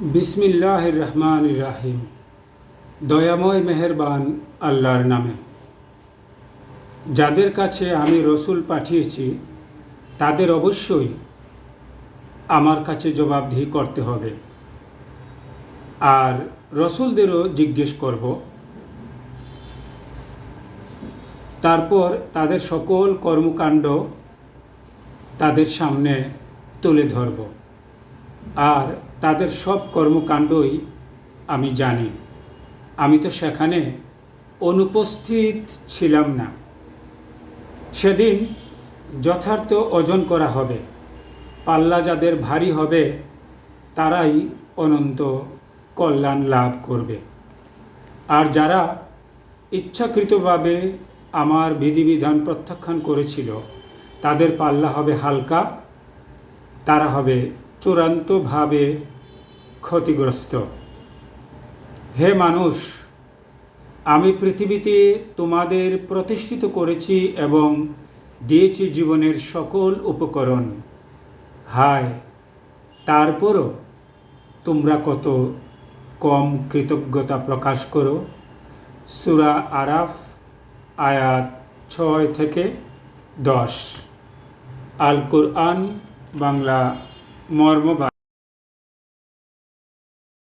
বিসমিল্লাহ রহমান রাহিম দয়াময় মেহেরবান আল্লাহর নামে। যাদের কাছে আমি রসুল পাঠিয়েছি, তাদের অবশ্যই আমার কাছে জবাবদিহি করতে হবে। আর রসুলদেরও জিজ্ঞেস করব। তারপর তাদের সকল কর্মকাণ্ড তাদের সামনে তুলে ধরব। আর তাদের সব কর্মকাণ্ডই আমি জানি। আমি তো সেখানে অনুপস্থিত ছিলাম না। সেদিন যথার্থ ওজন করা হবে, পাল্লা যাদের ভারী হবে, তারাই অনন্ত কল্যাণ লাভ করবে। আর যারা ইচ্ছাকৃতভাবে আমার বিধিবিধান প্রত্যাখ্যান করেছিল, তাদের পাল্লা হবে হালকা, তারা হবে চূড়ান্তভাবে ক্ষতিগ্রস্ত। হে মানুষ, আমি পৃথিবীতে তোমাদের প্রতিষ্ঠিত করেছি এবং দিয়েছি জীবনের সকল উপকরণ। হায়, তারপরও তোমরা কত কম কৃতজ্ঞতা প্রকাশ করো? সুরা আরাফ, আয়াত ছয় থেকে দশ। আল কোরআন বাংলা মর্মবাদ